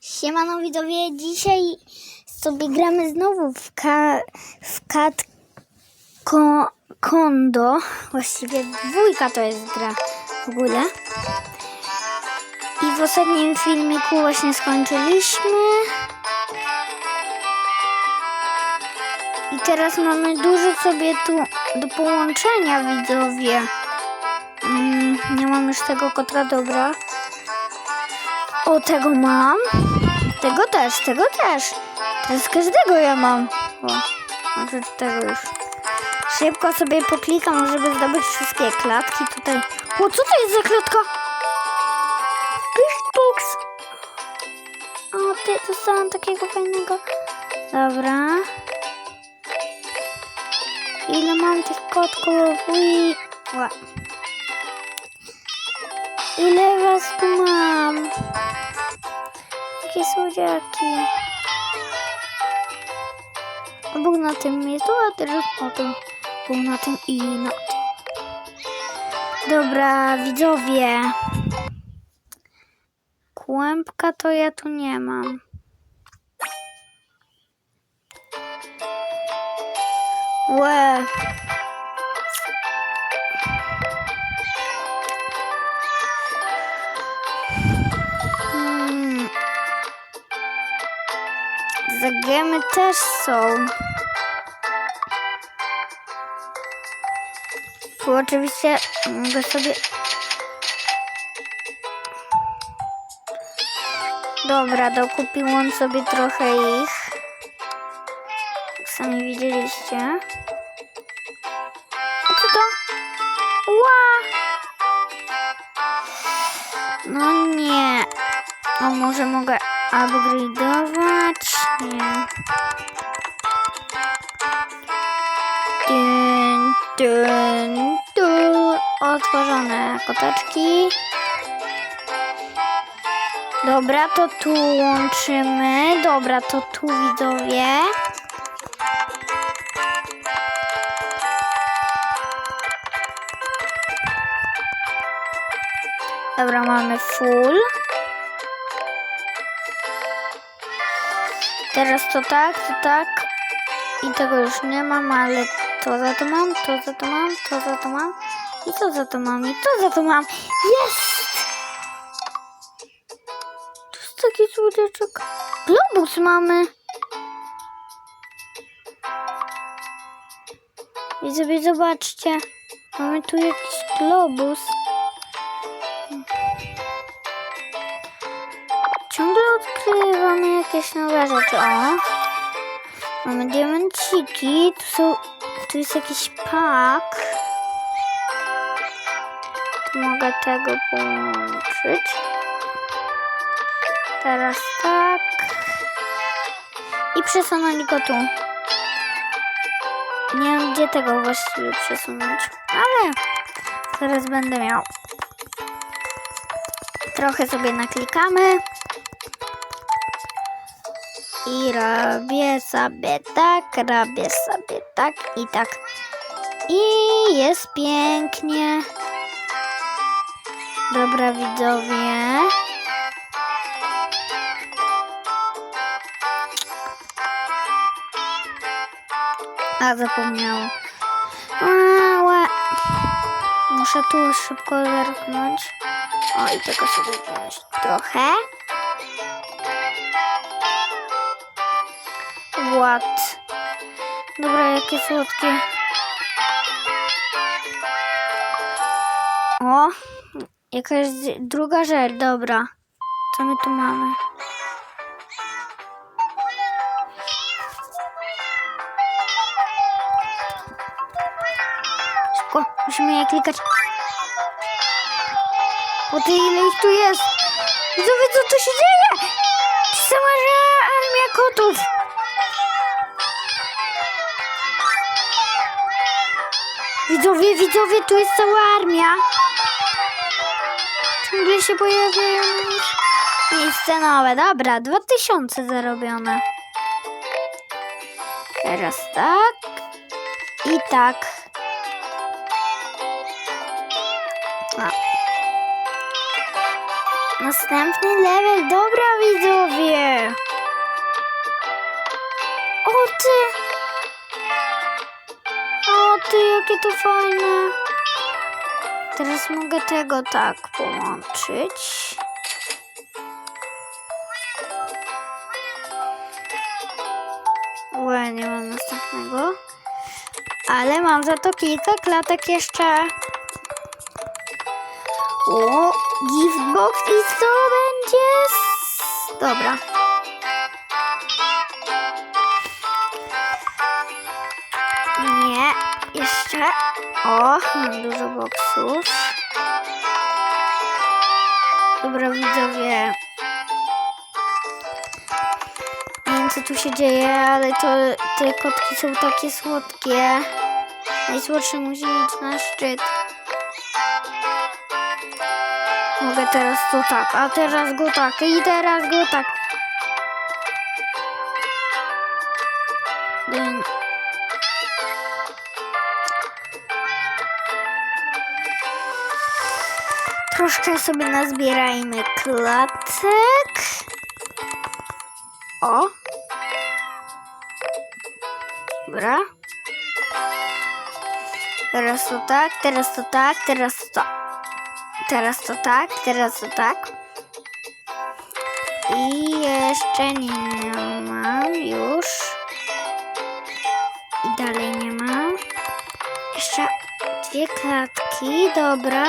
Siemano widzowie, dzisiaj sobie gramy znowu w, ka, w kat ko, kondo. Właściwie dwójka to jest gra w ogóle. I w ostatnim filmiku właśnie skończyliśmy. I teraz mamy dużo sobie tu do połączenia widzowie. Mm, nie mam już tego kotra dobra. O, tego mam. Tego też, tego też. Teraz każdego ja mam. O, może tego już. Szybko sobie poklikam, żeby zdobyć wszystkie klatki tutaj. O, co to jest za klatka? Box. O, ty dostałam takiego fajnego. Dobra. Ile mam tych kotków? Ui. Ła. Ile was tu mam? Jakie słodziaki. Bóg na tym tu, a teraz o tym. Bóg na tym i na tym. Dobra, widzowie. Kłębka to ja tu nie mam. Łe. Zagemy też są. Tu oczywiście mogę sobie... Dobra, dokupiłam sobie trochę ich. Jak sami widzieliście. A co to? Ła! No nie. O, może mogę upgrade'ować? Nie. Dun, dun, dun. Otworzone koteczki. Dobra, to tu łączymy. Dobra, to tu widzowie. Dobra, mamy full. Teraz to tak, to tak. I tego już nie mam, ale to za to mam, to za to mam, to za to mam. I to za to mam, i to za to mam. Jest! To jest taki słodziaczek. Globus mamy. I sobie zobaczcie. Mamy tu jakiś globus. Jakieś nowe rzeczy. O! Mamy diamenciki. Tu są... Tu jest jakiś pak. Tu mogę tego połączyć. Teraz tak. I przesunąć go tu. Nie wiem, gdzie tego właściwie przesunąć. Ale zaraz będę miał. Trochę sobie naklikamy. I robię sobie tak, robię sobie tak i tak. I jest pięknie. Dobra, widzowie. A, zapomniałam. Ała. Muszę tu szybko zerknąć. O, i tego sobie wziąć trochę. What? Dobra, jakie słodkie. O, jakaś druga rzecz, dobra. Co my tu mamy? Szybko, musimy je klikać. O ty, ile ich tu jest? Widzowie, co tu się dzieje? Sama armia kotów. Widzowie, widzowie, tu jest cała armia. Ciągle się pojawiają miejsce nowe. Dobra, 2000 zarobione. Teraz tak. I tak. A. Następny level. Dobra, widzowie. O ty fajne. Teraz mogę tego tak połączyć. Łe, nie mam następnego. Ale mam za to kilka klatek jeszcze. O, giftbox i co będzie? Dobra. Nie, jeszcze. O, mam dużo boksów. Dobra, widzowie. Nie wiem, co tu się dzieje, ale to te kotki są takie słodkie. Najsłodszy musi iść na szczyt. Mogę teraz to tak, a teraz go tak i teraz go tak. Dyn. Troszkę sobie nazbierajmy klatek. O. Dobra. Teraz to tak, teraz to tak, teraz to tak. Teraz to tak, teraz to tak. I jeszcze nie mam już. I dalej nie mam. Jeszcze dwie klatki, dobra.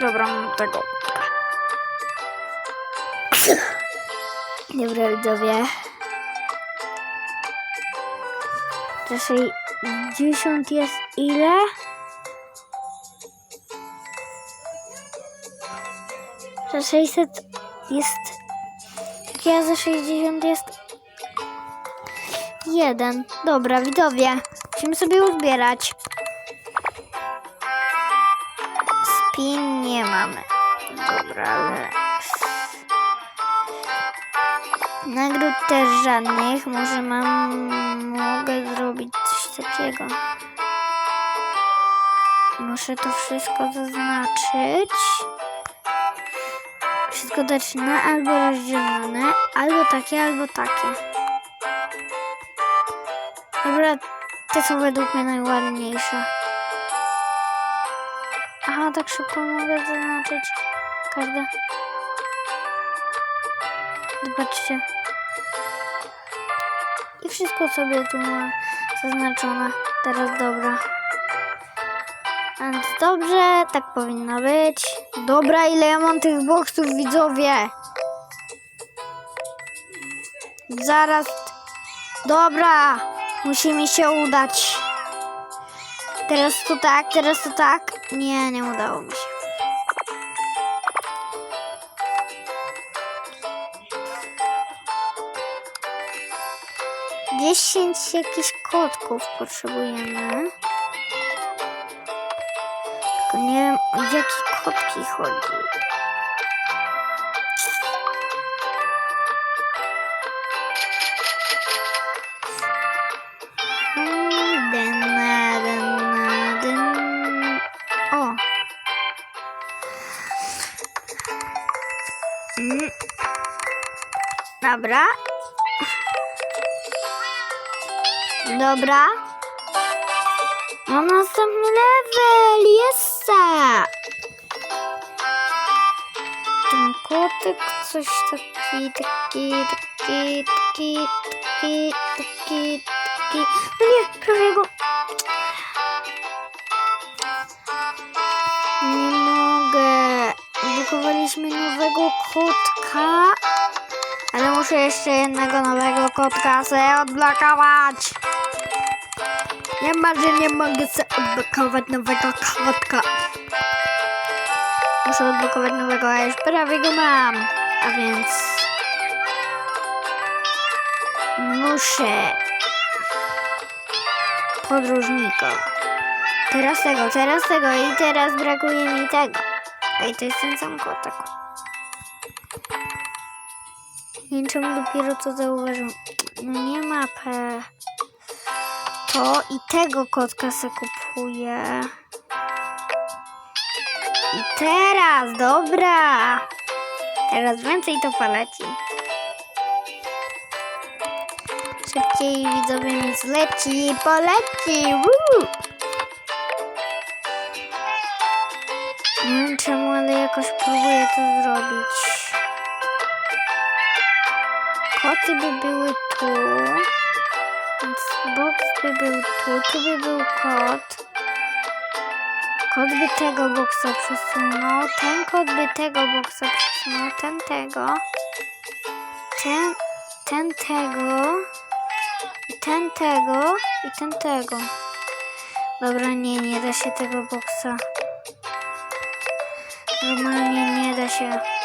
Dobra, mam tego. Dobra, widzowie. Za 60 jest ile? Za 600 jest... Ja za 60 jest... Jeden. Dobra, widzowie. Musimy sobie uzbierać. Spin nie mamy. Dobra, ale... Nagród też żadnych. Może mam... Mogę zrobić coś takiego. Muszę to wszystko zaznaczyć. Wszystko dać na albo rozdzielone. Albo takie, albo takie. Dobra, te są według mnie najładniejsze. Aha, tak szybko mogę zaznaczyć każde. Zobaczcie. I wszystko sobie tu mam zaznaczone. Teraz dobra. Więc dobrze, tak powinno być. Dobra, ile ja mam tych boksów, widzowie? Zaraz. Dobra, musi mi się udać. Teraz to tak, teraz to tak. Nie, nie udało mi się. Dziesięć jakichś kotków potrzebujemy. Tylko nie wiem o jakie kotki chodzi. Dobra. Dobra. Mam następny level. Jest! Ten kotek coś taki, taki, taki, taki, taki, taki, taki. No nie, prawie go. Nie mogę. Budowaliśmy nowego kotka. Jeszcze jednego nowego kotka sobie odblokować. Nie ma, że nie mogę sobie odblokować nowego kotka. Muszę odblokować nowego, a już prawie go mam. A więc... Muszę... Podróżnika. Teraz tego, teraz tego i teraz brakuje mi tego. Ej, to jest ten sam kotek. Nie wiem, czemu dopiero to zauważyłam. No nie mapę. To i tego kotka se kupuję. I teraz, dobra. Teraz więcej to poleci. szybciej widzowie nic leci, poleci. Woo! Nie wiem czemu, ale jakoś próbuję to zrobić. Koty by były tu. Więc box by był tu, tu by był kot. Kot by tego boksa przesunął, ten kot by tego boksa przesunął, ten tego, ten, ten tego, i ten tego, i ten tego. Dobra, nie, nie da się tego boksa. Normalnie nie da się.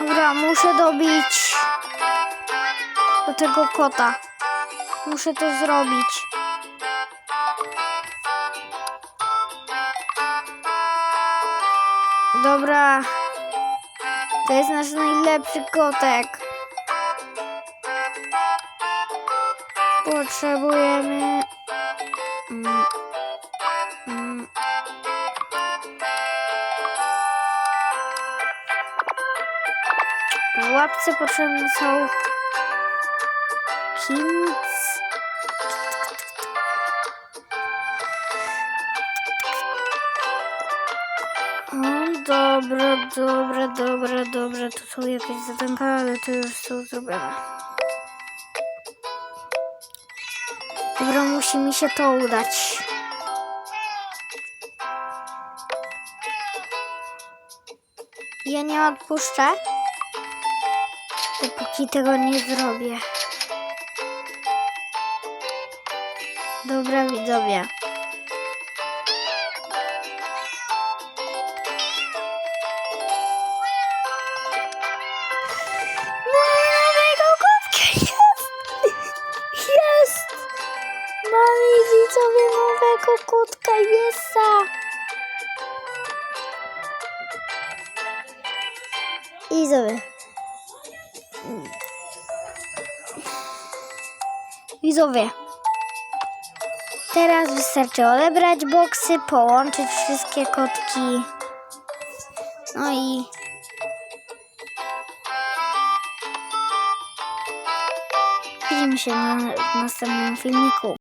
Dobra, muszę dobić do tego kota. Muszę to zrobić. Dobra. To jest nasz najlepszy kotek. Potrzebujemy. Mm. W łapce potrzebne są. O, dobra, dobra, dobra, dobra. Tu są jakieś zadanka, ale to już są zrobione. Dobra, musi mi się to udać. Ja nie odpuszczę, dopóki tego nie zrobię. Dobra, widzowie. Kotka jest! I widzowie. Widzowie. Teraz wystarczy odebrać boksy, połączyć wszystkie kotki. No i widzimy się na w następnym filmiku.